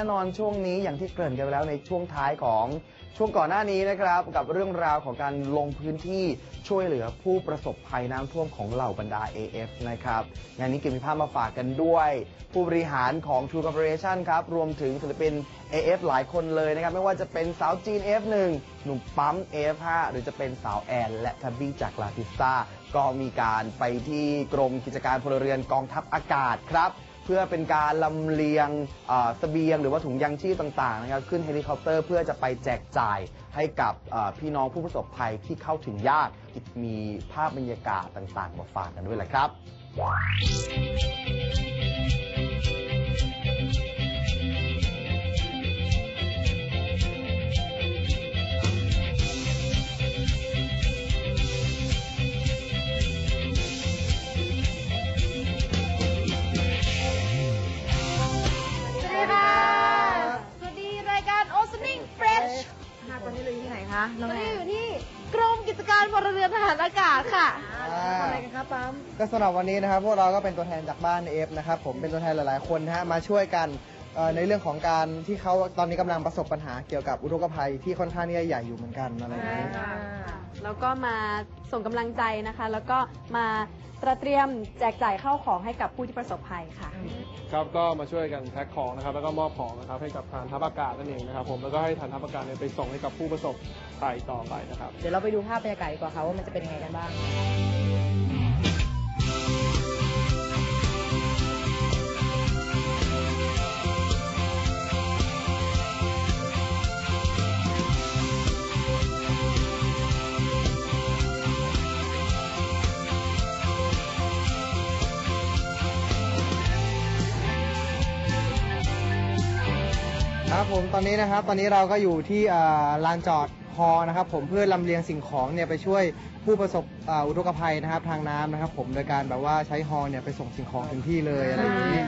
แน่นอนช่วงนี้อย่างที่เกริ่นกันไปแล้วในช่วงท้ายของช่วงก่อนหน้านี้นะครับ กับเรื่องราวของการลงพื้นที่ช่วยเหลือผู้ประสบภัยน้ำท่วมของเหล่าบรรดา AF นะครับงานนี้เก็บมีภาพมาฝากกันด้วย ผู้บริหารของ True Corporation ครับรวมถึงศิลปิน AF หลายคนเลยนะครับ ไม่ว่าจะเป็นสาวจีน F1 หนุ่มปั๊ม F5 หรือจะเป็นสาวแอนและทับบี้จากลาติสตาก็มีการไปที่กรมกิจการพลเรือนกองทัพอากาศครับ พื่อเป็นการลำเลียงเอ่อเสบียงหรือว่าถุงยางชีพต่างๆนะครับขึ้นเฮลิคอปเตอร์ เพื่อจะไปแจกจ่ายให้กับเอ่อพี่น้องผู้ประสบภัยที่เข้าถึงยากมีภาพบรรยากาศต่างๆมาฝากกันด้วยแหละครับ ลเรือนทหารอากาศค่ะอะไรกันครับปั๊ม ก็สำหรับวันนี้นะครับพวกเราก็เป็นตัวแทนจากบ้านเอฟนะครับผมเป็นตัวแทนหลายๆคนนะฮะมาช่วยกัน เอ่อในเรื่องของการที่เขาตอนนี้กำลังประสบปัญหาเกี่ยวกับอุทกภัยที่ค่อนข้างที่จะใหญ่อยู่เหมือนกันอะไรอย่างนี้แล้วก็มาส่งกำลังใจนะคะ แล้วก็มาตระเตรียมแจกจ่ายเข้าของให้กับผู้ที่ประสบภัยค่ะ ครับก็มาช่วยกันแพ็คของนะครับแล้วก็มอบของนะครับให้กับฐานทัพอากาศนั่นเองนะครับผมแล้วก็ให้ฐานทัพอากาศเนี่ยไปส่งให้กับผู้ประสบภัยต่อไปนะครับ เดี๋ยวเราไปดูภาพบรรยากาศดีกว่าค่ะว่ามันจะเป็นยังไงกันบ้าง ผมตอนนี้นะครับตอนนี้เราก็อยู่ที่อ่าลานจอดฮอนะครับ ผมเพื่อลำเลียงสิ่งของเนี่ยไปช่วยผู้ประสบอ่าอุทกภัยนะครับทางน้ำนะครับ ผมโดยการแบบว่าใช้ฮอเนี่ยไปส่งสิ่งของถึงที่เลยอะไรอย่างนี้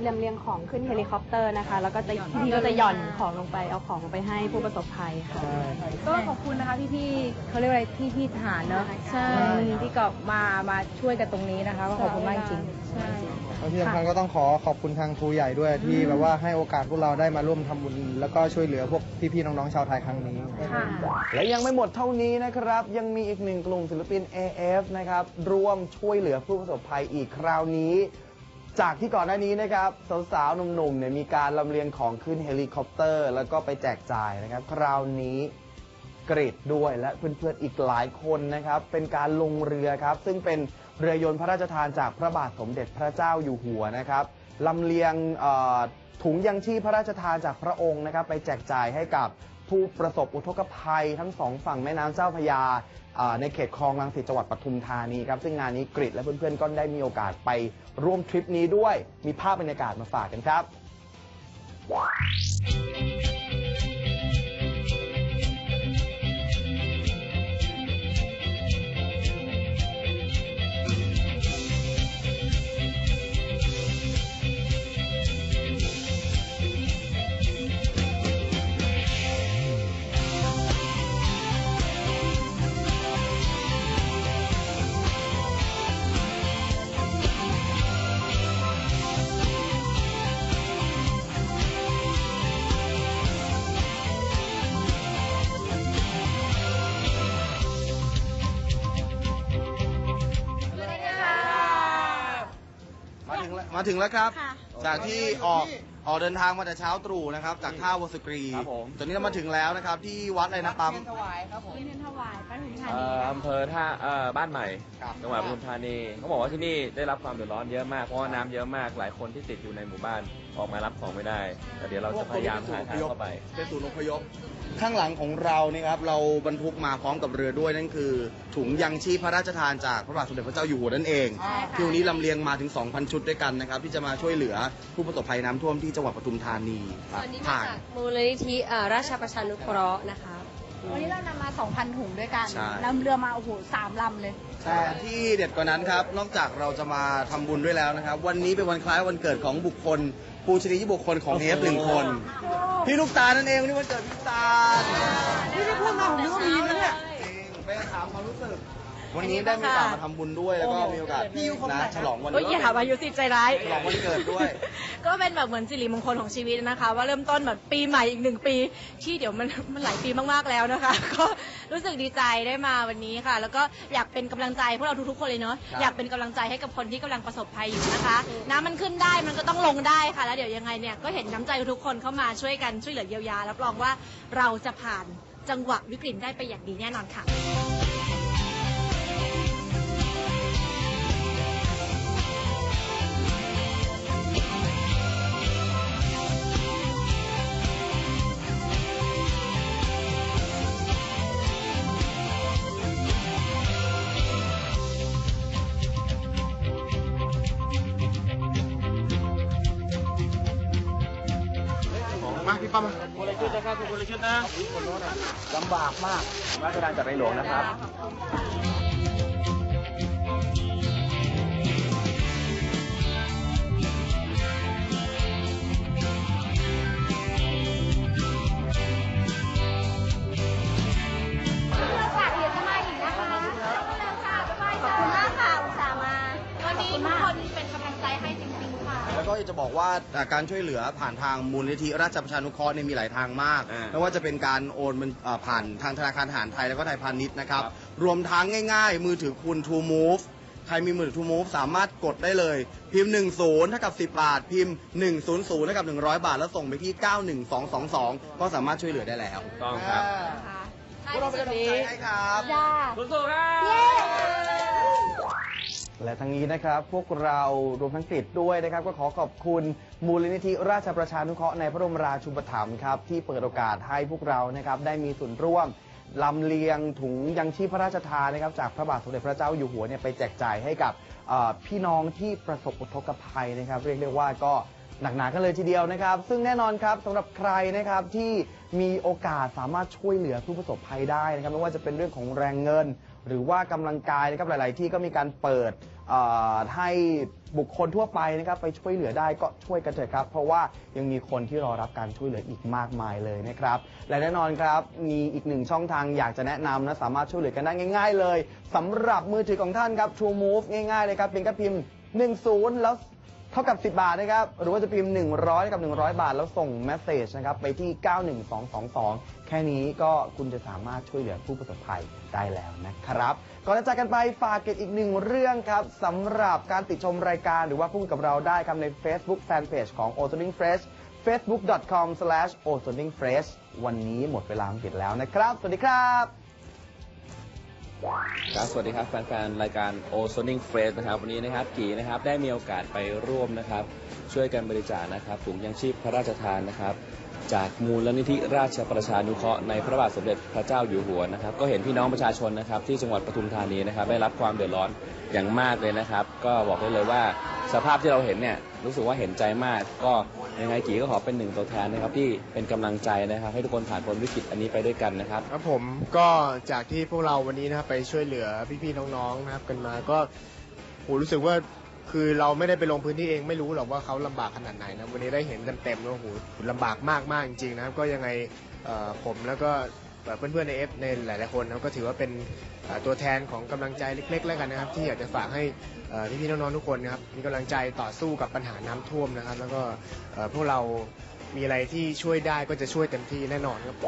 เรียมเรียงของขึ้นเฮลิคอปเตอร์นะคะ แล้วก็จะพี่ก็จะหย่อนของลงไปเอาของลงไปให้ผู้ประสบภัยค่ะใช่ก็ขอบคุณนะคะพี่พี่ๆเขาเรียกอะไรพี่พี่ๆทหารเนอะใช่อืมที่ก็มามาช่วยกันตรงนี้นะคะก็ขอบคุณมากจริงใช่ แล้วที่สำคัญก็ต้องขอขอบคุณทางครูใหญ่ด้วยที่แบบว่าให้โอกาสพวกเราได้มาร่วมทำบุญ แล้วก็ช่วยเหลือพวกพี่ๆน้องๆชาวไทยครั้งนี้ ค่ะ และยังไม่หมดเท่านี้นะครับ ยังมีอีกหนึ่งกลุ่มศิลปิน AF นะครับร่วมช่วยเหลือผู้ประสบภัยอีกคราวนี้ จากที่ก่อนหน้านี้นะครับสาวๆหนุ่มๆเนี่ยมีการลำเลียงของขึ้นเฮลิคอปเตอร์ แล้วก็ไปแจกจ่ายนะครับ คราวนี้กรีดด้วยและเพื่อนๆอีกหลายคนนะครับ เป็นการลงเรือครับ ซึ่งเป็น เรือยนต์พระราชทานจากพระบาทสมเด็จพระเจ้าอยู่หัวนะครับลำเลียงถุงยังชีพพระราชทานจากพระองค์นะครับ ไปแจกจ่ายให้กับผู้ประสบอุทกภัยทั้งสองฝั่งแม่น้ำเจ้าพยาอ่าในเขตคลองลังสิตจังหวัดปทุมธานีครับซึ่งงานนี้กริดและเพื่อนๆก็ได้มีโอกาสไปร่วมทริปนี้ด้วย มีภาพบรรยากาศมาฝากกันครับ มาถึงแล้วมาถึงแล้วครับจากที่ออกออกเดินทางมาแต่เช้าตรู่นะครับ จากท่าวสกรีครับผม ตอนนี้เรามาถึงแล้วนะครับ ที่วัดอะไรนะปั๊มเอ่อ อำเภอท่าเอ่อบ้านใหม่ครับจังหวัดปทุมธานีเขาบอกว่าที่นี่ได้รับความเดือดร้อนเยอะมากเพราะว่าน้ำเยอะมากหลายคนที่ติดอยู่ในหมู่บ้านออกมารับของไม่ได้ แต่เดี๋ยวเราจะพยายามหาทางเข้าไป เป็นศูนย์อพยพ ข้างหลังของเรานี่ครับเราบรรทุกมาพร้อมกับเรือด้วยนั่นคือ ถุงยังชีพพระราชทานจากพระบาทสมเด็จพระเจ้าอยู่หัวนั่นเองที่วันนี้ลำเลียงมาถึง 2,000 ชุดด้วยกันนะครับที่จะมาช่วยเหลือผู้ประสบภัยน้ำท่วมที่จังหวัดปทุมธานีครับวันนี้มาผ่าน จากมูลนิธิเอ่อราชประชานุเคราะห์นะคะ วันนี้เรานำมา 2,000 ถุงด้วยกันใช่ นำเรือมาโอ้โหสามลำเลย แต่ที่เด็ดกว่านั้นครับ นอกจากเราจะมาทำบุญด้วยแล้วนะครับ วันนี้เป็นวันคล้ายวันเกิดของบุคคลผู้ชนียบุคคลของเอฟหนึ่งคน พี่ลูกตาลนั่นเองวันนี้วันเกิดพี่ลูกตาล นี่ไม่พูดมาผมนึกว่ามีนะเนี่ย วามรู้สึกวันนี้ได้มีโอกาสมาทำบุญด้วยแล้วก็มีโอกาสนะฉลองวันเอ้ยอย่าถามอายุสิใจร้าย ฉลองวันเกิดด้วย ก็เป็นแบบเหมือนสิริมงคลของชีวิตนะคะ ว่าเริ่มต้นแบบปีใหม่อีกหนึ่งปี ที่เดี๋ยวมันมันหลายปีมากๆแล้วนะคะ ก็รู้สึกดีใจได้มาวันนี้ค่ะ แล้วก็อยากเป็นกำลังใจพวกเราทุกๆคนเลยเนาะครับ อยากเป็นกำลังใจให้กับคนที่กำลังประสบภัยอยู่นะคะ น้ำมันขึ้นได้มันก็ต้องลงได้ค่ะ แล้วเดี๋ยวยังไงเนี่ยก็เห็นน้ำใจทุกคนเข้ามาช่วยกันช่วยเหลือเยียวยารับรองว่าเราจะผ่านจังหวะวิกฤตได้ไปอย่างดีแน่นอนค่ะ มาพี่ป้อมมาคนละชุดนะครับคนละชุดนะลำบากมากราชการจากในหลวงนะครับ ว่าอ่าการช่วยเหลือผ่านทางมูลนิธิราชประชานุเคราะห์เนี่ยมีหลายทางมากอ่าไม่ว่าจะเป็นการโอนมันอ่าผ่านทางธนาคารทหารไทยแล้วก็ไทยพาณิชย์นะครับ ครับ รวมทั้งง่ายๆ มือถือคุณ True Move ใครมีมือถือ True Move สามารถกดได้เลย พิมพ์ 10เท่ากับ 10 บาท พิมพ์ 100เท่ากับ 100 บาท แล้วส่งไปที่ 91222 ก็สามารถช่วยเหลือได้แล้วต้องครับ พวกเราเป็นกำลังใจให้ครับ จ้า สู้ๆครับ และทั้งนี้นะครับ พวกเรารวมทั้งกฤษด้วยนะครับ ก็ขอขอบคุณมูลนิธิราชประชานุเคราะห์ในพระบรมราชูปถัมภ์ครับ ที่เปิดโอกาสให้พวกเรานะครับได้มีส่วนร่วมลำเลียงถุงยังชีพพระราชทานนะครับ จากพระบาทสมเด็จพระเจ้าอยู่หัวเนี่ยไปแจกจ่ายให้กับเอ่อพี่น้องที่ประสบอุทกภัยนะครับ เรียกได้ว่าก็หนักหนากันเลยทีเดียวนะครับ ซึ่งแน่นอนครับสำหรับใครนะครับที่มีโอกาสสามารถช่วยเหลือผู้ประสบภัยได้นะครับไม่ว่าจะเป็นเรื่องของแรงเงิน หรือว่ากำลังกายนะครับหลาย ๆ ที่ก็มีการเปิดให้บุคคลทั่วไปนะครับไปช่วยเหลือได้ก็ช่วยกันเถอะครับ เพราะว่ายังมีคนที่รอรับการช่วยเหลืออีกมากมายเลยนะครับ และแน่นอนครับมีอีกหนึ่งช่องทางอยากจะแนะนำนะสามารถช่วยเหลือกันได้ง่าย ๆ เลยสำหรับมือถือของท่านครับ True Move ง่าย ๆ เลยครับเพียงแค่พิมพ์ 10 แล้ว เท่ากับ 10 บาทนะครับ หรือว่าจะพิมพ์ 100กับ 100 บาท แล้วส่งเมสเซจนะครับไปที่ 91222 แค่นี้ก็คุณจะสามารถช่วยเหลือผู้ประสบภัยได้แล้วนะครับ ก่อนจะจากกันไปฝากเก็บอีกหนึ่งเรื่องครับสำหรับการติดชมรายการหรือว่าพูดกับเราได้ครับใน Facebook Fanpage ของ o z o n i n g Fresh facebook.com/o z o n i n g fresh วันนี้หมดเวลาปิดแล้วนะครับ สวัสดีครับ ครับสวัสดีครับแฟนๆ รายการ o z o n i n g f r e s h นะครับ วันนี้นะครับกีนะครับได้มีโอกาสไปร่วมนะครับ ช่วยกันบริจาคนะครับถุงยังชีพพระราชทานนะครับ จากมูลนิธิราชประชานุเคราะห์ในพระบาทสมเด็จพระเจ้าอยู่หัวนะครับ ก็เห็นพี่น้องประชาชนนะครับ ที่จังหวัดปทุมธานีนะครับ ได้รับความเดือดร้อนอย่างมากเลยนะครับ ก็บอกได้เลยว่าสภาพที่เราเห็นเนี่ยรู้สึกว่าเห็นใจมาก ก็ยังไงกีก็ขอเป็นหนึ่งตัวแทนนะครับ ที่เป็นกำลังใจนะครับ ให้ทุกคนผ่านพ้นวิกฤตอันนี้ไปด้วยกันนะครับครับผมก็จากที่พวกเราวันนี้นะครับไปช่วยเหลือพี่ๆน้องๆนะครับกันมาก็โหรู้สึกว่า คือเราไม่ได้ไปลงพื้นที่เองไม่รู้หรอกว่าเขาลำบากขนาดไหนนะวันนี้ได้เห็นเต็มๆแล้วโหลำบากมากๆจริงๆนะครับก็ยังไงเอ่อผมแล้วก็เพื่อนๆในเอฟในหลายๆคนนะครับก็ถือว่าเป็นเอ่อตัวแทนของกำลังใจเล็กๆแล้วกันนะครับ ที่อยากจะฝากให้เอ่อพี่ๆน้องๆทุกคนนะครับมีกำลังใจต่อสู้กับปัญหาน้ำท่วมนะครับ แล้วก็เอ่อพวกเรามีอะไรที่ช่วยได้ก็จะช่วยเต็มที่แน่นอนครับ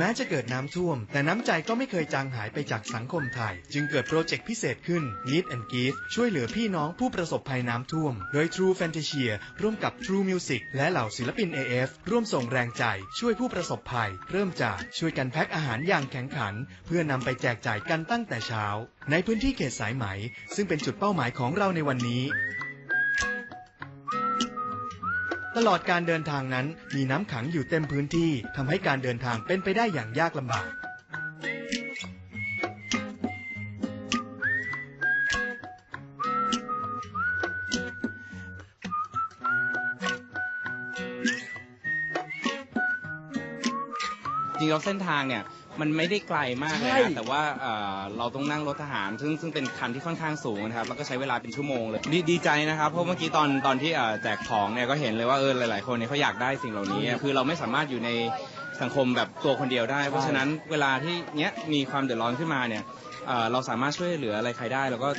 แม้จะเกิดน้ำท่วม แต่น้ำใจก็ไม่เคยจางหายไปจากสังคมไทย จึงเกิดโปรเจกต์พิเศษขึ้น Meet and Give ช่วยเหลือพี่น้องผู้ประสบภัยน้ำท่วม โดย True Fantasia ร่วมกับ True Music และเหล่าศิลปิน AF ร่วมส่งแรงใจ ช่วยผู้ประสบภัย เริ่มจากช่วยกันแพ็คอาหารอย่างแข็งขัน เพื่อนำไปแจกจ่ายกันตั้งแต่เช้า ในพื้นที่เขตสายไหม ซึ่งเป็นจุดเป้าหมายของเราในวันนี้ ตลอดการเดินทางนั้น มีน้ำขังอยู่เต็มพื้นที่ทำให้การเดินทางเป็นไปได้อย่างยากลำบาก จริงๆแล้วเส้นทางเนี่ย มันไม่ได้ไกลมากเลยใช่นะแต่ว่าเอ่อเราต้องนั่งรถทหาร ซึ่งซึ่งเป็นคันที่ค่อนข้างสูงนะครับแล้วก็ใช้เวลาเป็นชั่วโมงเลยดดีใจนะครับเพราะเมื่อกี้ตอนตอนที่เอ่อแจกของเนี่ยก็เห็นเลยว่าเออหลาย ๆ คนเนี่ยเขาอยากได้สิ่งเหล่านี้ คือเราไม่สามารถอยู่ในสังคมแบบตัวคนเดียวได้ เพราะฉะนั้นเวลาที่เนี้ยมีความเดือดร้อนขึ้นมาเนี่ยเอ่อเราสามารถช่วยเหลืออะไรใครได้เราก็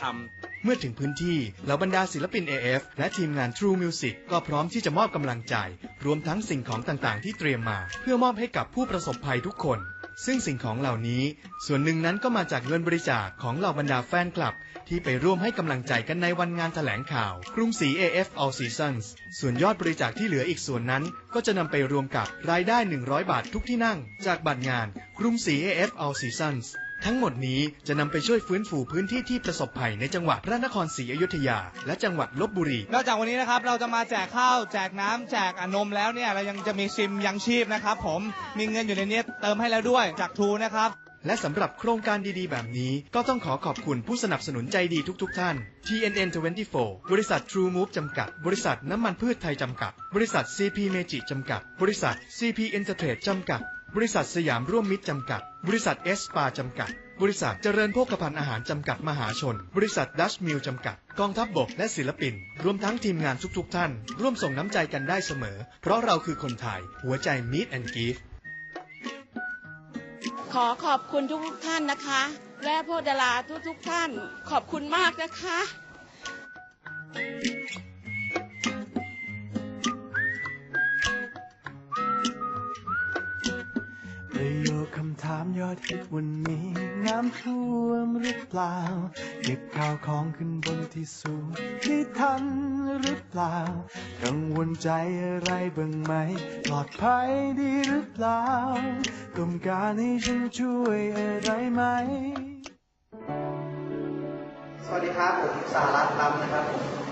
ทำ เมื่อถึงพื้นที่เหล่าบรรดาศิลปิน AF และทีมงาน True Music ก็พร้อมที่จะมอบกำลังใจ รวมทั้งสิ่งของต่างๆ ที่เตรียมมา เพื่อมอบให้กับผู้ประสบภัยทุกคน ซึ่งสิ่งของเหล่านี้ส่วนหนึ่งนั้นก็มาจากเงินบริจาคของเหล่าบรรดาแฟนคลับ ที่ไปร่วมให้กำลังใจกันในวันงานแถลงข่าว กรุงศรี AF All Seasons ส่วนยอดบริจาคที่เหลืออีกส่วนนั้น ก็จะนำไปรวมกับรายได้ 100 บาททุกที่นั่ง จากบัตรงาน กรุงศรี AF All Seasons ทั้งหมดนี้จะนำไปช่วยฟื้นฟูพื้นที่ที่ประสบภัยในจังหวัดพระนครศรีอยุธยา และจังหวัดลบบุรี นอกจากวันนี้นะครับเราจะมาแจกข้าวแจกน้ำแจกอนมแล้วเนี่ยเรายังจะมีซิมยังชีพนะครับผมมีเงินอยู่ในนี้เติมให้แล้วด้วยจากทูนะครับ และสำหรับโครงการดีๆ แบบนี้ก็ต้องขอขอบคุณผู้สนับสนุนใจดีทุกๆท่าน TNN 24 บริษัท True Move จำกัด บริษัทน้ำมันพืชไทยจำกัด บริษัท CP Meiji จำกัด บริษัท CP Entertrade จำกัด บริษัทสยามร่วมมิตรจำกัด บริษัทเอสปาจำกัด บริษัทเจริญโภคภัณฑ์อาหารจำกัดมหาชน บริษัทดัชมิลจำกัด กองทัพบบกและศิลปิน รวมทั้งทีมงานทุกๆ ท่าน ร่วมส่งน้ำใจกันได้เสมอ เพราะเราคือคนไทย หัวใจ Meet and Give ขอขอบคุณทุกๆท่านนะคะ และพวกดาราทุกๆท่าน ขอบคุณมากนะคะ คำถามยอดฮิตวันนี้น้ำท่วมหรือเปล่า เก็บข้าวของขึ้นบนที่สูงที่ทันหรือเปล่า กังวลใจอะไรบ้างไหม ปลอดภัยดีหรือเปล่าต้องการให้ฉันช่วยอะไรไหม สวัสดีครับ ผมสารัตน์ลำนะครับผม